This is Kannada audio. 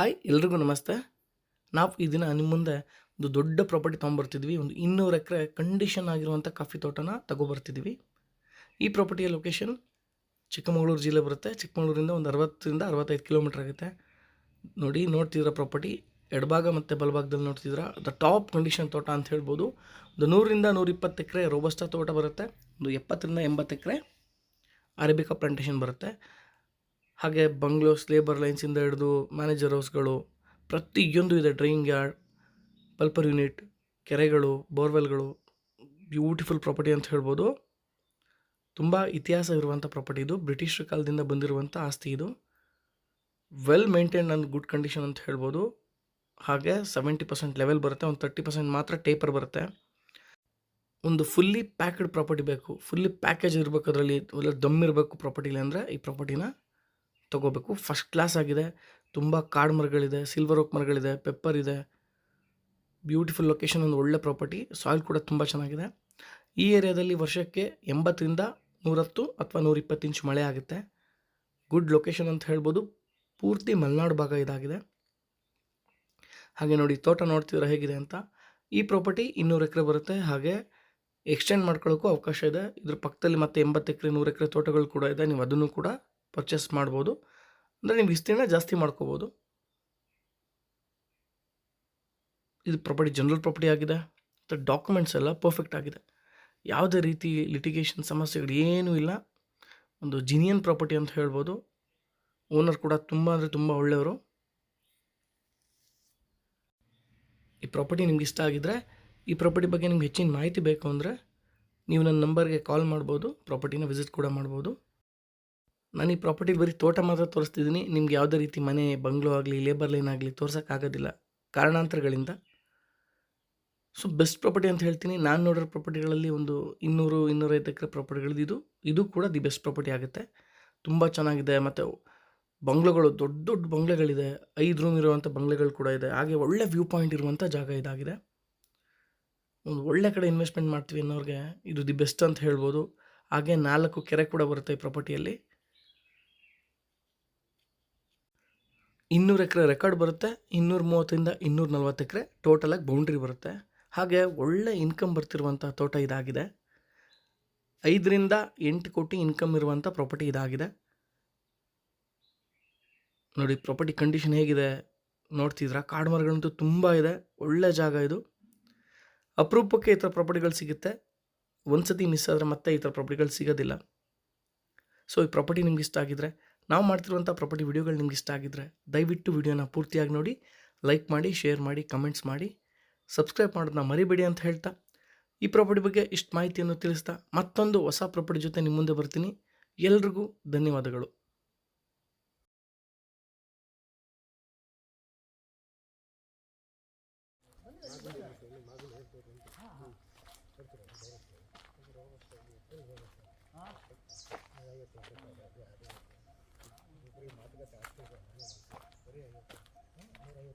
ಹಾಯ್, ಎಲ್ರಿಗೂ ನಮಸ್ತೆ. ನಾವು ಈ ದಿನ ನಿಮ್ಮ ಮುಂದೆ ಒಂದು ದೊಡ್ಡ ಪ್ರಾಪರ್ಟಿ ತೊಗೊಂಬರ್ತಿದ್ವಿ. ಒಂದು ಇನ್ನೂರು ಎಕರೆ ಕಂಡೀಷನ್ ಆಗಿರುವಂಥ ಕಾಫಿ ತೋಟನ ತಗೊಬರ್ತಿದ್ವಿ. ಈ ಪ್ರಾಪರ್ಟಿಯ ಲೊಕೇಶನ್ ಚಿಕ್ಕಮಗಳೂರು ಜಿಲ್ಲೆ ಬರುತ್ತೆ. ಚಿಕ್ಕಮಗಳೂರಿಂದ ಒಂದು ಅರವತ್ತರಿಂದ ಅರವತ್ತೈದು ಕಿಲೋಮೀಟ್ರ್ ಆಗುತ್ತೆ. ನೋಡಿ ನೋಡ್ತಿದ್ರ ಪ್ರಾಪರ್ಟಿ ಎಡಭಾಗ ಮತ್ತು ಬಲಭಾಗದಲ್ಲಿ ನೋಡ್ತಿದ್ರ ದ ಟಾಪ್ ಕಂಡೀಷನ್ ತೋಟ ಅಂತ ಹೇಳ್ಬೋದು. ಒಂದು ನೂರಿಂದ ನೂರಿಪ್ಪತ್ತು ಎಕರೆ ರೋಬಸ್ಟ ತೋಟ ಬರುತ್ತೆ. ಒಂದು ಎಪ್ಪತ್ತರಿಂದ ಎಂಬತ್ತು ಎಕರೆ ಅರೇಬಿಕಾ ಪ್ಲಾಂಟೇಷನ್ ಬರುತ್ತೆ. ಹಾಗೆ ಬಂಗ್ಲೋಸ್ ಲೇಬರ್ ಲೈನ್ಸಿಂದ ಹಿಡಿದು ಮ್ಯಾನೇಜರ್ ಹೌಸ್ಗಳು ಪ್ರತಿಯೊಂದು ಇದೆ ಡ್ರೈಯಿಂಗ್ ಯಾರ್ಡ್ ಪಲ್ಪರ್ ಯೂನಿಟ್ ಕೆರೆಗಳು ಬೋರ್ವೆಲ್ಗಳು ಬ್ಯೂಟಿಫುಲ್ ಪ್ರಾಪರ್ಟಿ ಅಂತ ಹೇಳ್ಬೋದು. ತುಂಬ ಇತಿಹಾಸ ಇರುವಂಥ ಪ್ರಾಪರ್ಟಿ ಇದು, ಬ್ರಿಟಿಷ್ ಕಾಲದಿಂದ ಬಂದಿರುವಂಥ ಆಸ್ತಿ ಇದು. Well maintain and good condition ಅಂತ ಹೇಳ್ಬೋದು. ಹಾಗೆ ಸೆವೆಂಟಿ ಪರ್ಸೆಂಟ್ ಲೆವೆಲ್ ಬರುತ್ತೆ, ಒಂದು ತರ್ಟಿ ಪರ್ಸೆಂಟ್ ಮಾತ್ರ ಟೇಪರ್ ಬರುತ್ತೆ. ಒಂದು ಫುಲ್ಲಿ ಪ್ಯಾಕ್ಡ್ ಪ್ರಾಪರ್ಟಿ ಬೇಕು ಫುಲ್ಲಿ ಪ್ಯಾಕೇಜ್ ಇರಬೇಕು ಅದರಲ್ಲಿ, ಒಳ್ಳೆ ದಮ್ ಇರಬೇಕು ಪ್ರಾಪರ್ಟಿಲಿ ಅಂದರೆ ಈ ಪ್ರಾಪರ್ಟಿನ ತೊಗೋಬೇಕು. ಫಸ್ಟ್ ಕ್ಲಾಸ್ ಆಗಿದೆ. ತುಂಬ ಕಾಡು ಮರಗಳಿದೆ ಸಿಲ್ವರ್ ಓಕ್ ಮರಗಳಿದೆ ಪೆಪ್ಪರ್ ಇದೆ. ಬ್ಯೂಟಿಫುಲ್ ಲೊಕೇಶನ್ ಒಂದು ಒಳ್ಳೆ ಪ್ರಾಪರ್ಟಿ ಸಾಯಿಲ್ ಕೂಡ ತುಂಬ ಚೆನ್ನಾಗಿದೆ. ಈ ಏರಿಯಾದಲ್ಲಿ ವರ್ಷಕ್ಕೆ ಎಂಬತ್ತರಿಂದ ನೂರತ್ತು ಅಥವಾ ನೂರಿಪ್ಪತ್ತು ಇಂಚ್ ಮಳೆ ಆಗುತ್ತೆ. ಗುಡ್ ಲೊಕೇಶನ್ ಅಂತ ಹೇಳ್ಬೋದು. ಪೂರ್ತಿ ಮಲೆನಾಡು ಭಾಗ ಇದಾಗಿದೆ. ಹಾಗೆ ನೋಡಿ, ತೋಟ ನೋಡ್ತಿದ್ರೆ ಹೇಗಿದೆ ಅಂತ. ಈ ಪ್ರಾಪರ್ಟಿ ಇನ್ನೂರು ಎಕರೆ ಬರುತ್ತೆ. ಹಾಗೆ ಎಕ್ಸ್ಟೆಂಡ್ ಮಾಡ್ಕೊಳ್ಳೋಕ್ಕೂ ಅವಕಾಶ ಇದೆ. ಇದ್ರ ಪಕ್ಕದಲ್ಲಿ ಮತ್ತೆ ಎಂಬತ್ತು ಎಕರೆ, ನೂರು ಎಕರೆ ತೋಟಗಳು ಕೂಡ ಇದೆ. ನೀವು ಅದನ್ನು ಕೂಡ ಪರ್ಚೇಸ್ ಮಾಡ್ಬೋದು. ಅಂದರೆ ನಿಮ್ಗೆ ವಿಸ್ತೀರ್ಣ ಜಾಸ್ತಿ ಮಾಡ್ಕೋಬೋದು. ಇದು ಪ್ರಾಪರ್ಟಿ ಜನರಲ್ ಪ್ರಾಪರ್ಟಿ ಆಗಿದೆ. ಮತ್ತು ಡಾಕ್ಯುಮೆಂಟ್ಸ್ ಎಲ್ಲ ಪರ್ಫೆಕ್ಟ್ ಆಗಿದೆ. ಯಾವುದೇ ರೀತಿ ಲಿಟಿಗೇಷನ್ ಸಮಸ್ಯೆಗಳು ಏನೂ ಇಲ್ಲ. ಒಂದು ಜಿನಿಯನ್ ಪ್ರಾಪರ್ಟಿ ಅಂತ ಹೇಳ್ಬೋದು. ಓನರ್ ಕೂಡ ತುಂಬ ಅಂದರೆ ತುಂಬ ಒಳ್ಳೆಯವರು. ಈ ಪ್ರಾಪರ್ಟಿ ನಿಮ್ಗೆ ಇಷ್ಟ ಆಗಿದ್ದರೆ ಈ ಪ್ರಾಪರ್ಟಿ ಬಗ್ಗೆ ನಿಮ್ಗೆ ಹೆಚ್ಚಿನ ಮಾಹಿತಿ ಬೇಕು ಅಂದರೆ, ನೀವು ನನ್ನ ನಂಬರ್ಗೆ ಕಾಲ್ ಮಾಡ್ಬೋದು. ಪ್ರಾಪರ್ಟಿನ ವಿಸಿಟ್ ಕೂಡ ಮಾಡ್ಬೋದು. ನಾನು ಈ ಪ್ರಾಪರ್ಟಿ ಬರೀ ತೋಟ ಮಾತ್ರ ತೋರಿಸ್ತಿದ್ದೀನಿ. ನಿಮ್ಗೆ ಯಾವುದೇ ರೀತಿ ಮನೆ, ಬಂಗ್ಲೋ ಆಗಲಿ ಲೇಬರ್ ಲೈನ್ ಆಗಲಿ ತೋರ್ಸೋಕ್ಕಾಗೋದಿಲ್ಲ ಕಾರಣಾಂತರಗಳಿಂದ. ಸೊ ಬೆಸ್ಟ್ ಪ್ರಾಪರ್ಟಿ ಅಂತ ಹೇಳ್ತೀನಿ. ನಾನು ನೋಡಿರೋ ಪ್ರಾಪರ್ಟಿಗಳಲ್ಲಿ ಒಂದು ಇನ್ನೂರು, ಇನ್ನೂರೈದು ಎಕರೆ ಪ್ರಾಪರ್ಟಿಗಳಿದ್ದು ಇದು. ಇದು ಕೂಡ ದಿ ಬೆಸ್ಟ್ ಪ್ರಾಪರ್ಟಿ ಆಗುತ್ತೆ. ತುಂಬ ಚೆನ್ನಾಗಿದೆ. ಮತ್ತು ಬಂಗ್ಲೋಗಳು, ದೊಡ್ಡ ದೊಡ್ಡ ಬಂಗ್ಲೆಗಳಿದೆ. ಐದು ರೂಮ್ ಇರುವಂಥ ಬಂಗ್ಲೆಗಳು ಕೂಡ ಇದೆ. ಹಾಗೆ ಒಳ್ಳೆ ವ್ಯೂ ಪಾಯಿಂಟ್ ಇರುವಂಥ ಜಾಗ ಇದಾಗಿದೆ. ಒಂದು ಒಳ್ಳೆ ಕಡೆ ಇನ್ವೆಸ್ಟ್ಮೆಂಟ್ ಮಾಡ್ತೀವಿ ಅನ್ನೋರಿಗೆ ಇದು ದಿ ಬೆಸ್ಟ್ ಅಂತ ಹೇಳ್ಬೋದು. ಹಾಗೆ ನಾಲ್ಕು ಕೆರೆ ಕೂಡ ಬರುತ್ತೆ ಈ ಪ್ರಾಪರ್ಟಿಯಲ್ಲಿ ಇನ್ನೂರು ಎಕರೆ ರೆಕಾರ್ಡ್ ಬರುತ್ತೆ, ಇನ್ನೂರ ಮೂವತ್ತರಿಂದ ಇನ್ನೂರ ನಲ್ವತ್ತು ಎಕರೆ ಟೋಟಲಾಗಿ ಬೌಂಡ್ರಿ ಬರುತ್ತೆ. ಹಾಗೆ ಒಳ್ಳೆ ಇನ್ಕಮ್ ಬರ್ತಿರುವಂಥ ತೋಟ ಇದಾಗಿದೆ. ಐದರಿಂದ ಎಂಟು ಕೋಟಿ ಇನ್ಕಮ್ ಇರುವಂಥ ಪ್ರಾಪರ್ಟಿ ಇದಾಗಿದೆ. ನೋಡಿ ಪ್ರಾಪರ್ಟಿ ಕಂಡೀಷನ್ ಹೇಗಿದೆ ನೋಡ್ತಿದ್ರ ಕಾಡು ಮರಗಳಂತೂ ತುಂಬ ಇದೆ, ಒಳ್ಳೆ ಜಾಗ ಇದು. ಅಪರೂಪಕ್ಕೆ ಈ ಥರ ಪ್ರಾಪರ್ಟಿಗಳು ಸಿಗುತ್ತೆ. ಒಂದು ಸತಿ ಮಿಸ್ ಆದರೆ ಮತ್ತೆ ಈ ಥರ ಪ್ರಾಪರ್ಟಿಗಳು ಸಿಗೋದಿಲ್ಲ. ಸೊ ಈ ಪ್ರಾಪರ್ಟಿ ನಿಮ್ಗೆ ಇಷ್ಟ ಆಗಿದ್ರೆ ನಾವು ಮಾಡ್ತಿರುವಂಥ ಪ್ರಾಪರ್ಟಿ ವಿಡಿಯೋಗಳು ನಿಮ್ಗೆ ಇಷ್ಟ ಆಗಿದ್ರೆ ದಯವಿಟ್ಟು ವಿಡಿಯೋನ ಪೂರ್ತಿಯಾಗಿ ನೋಡಿ ಲೈಕ್ ಮಾಡಿ ಶೇರ್ ಮಾಡಿ ಕಮೆಂಟ್ಸ್ ಮಾಡಿ. ಸಬ್ಸ್ಕ್ರೈಬ್ ಮಾಡೋದನ್ನ ಮರಿಬೇಡಿ ಅಂತ ಹೇಳ್ತಾ, ಈ ಪ್ರಾಪರ್ಟಿ ಬಗ್ಗೆ ಇಷ್ಟು ಮಾಹಿತಿಯನ್ನು ತಿಳಿಸ್ತಾ ಮತ್ತೊಂದು ಹೊಸ ಪ್ರಾಪರ್ಟಿ ಜೊತೆ ನಿಮ್ಮ ಮುಂದೆ ಬರ್ತೀನಿ. ಎಲ್ರಿಗೂ ಧನ್ಯವಾದಗಳು. ಬರೀ ಮಾತುಕತೆ ಆಗ್ತಿದೆ ಬರೀ ಐವತ್ತು ಬರೀ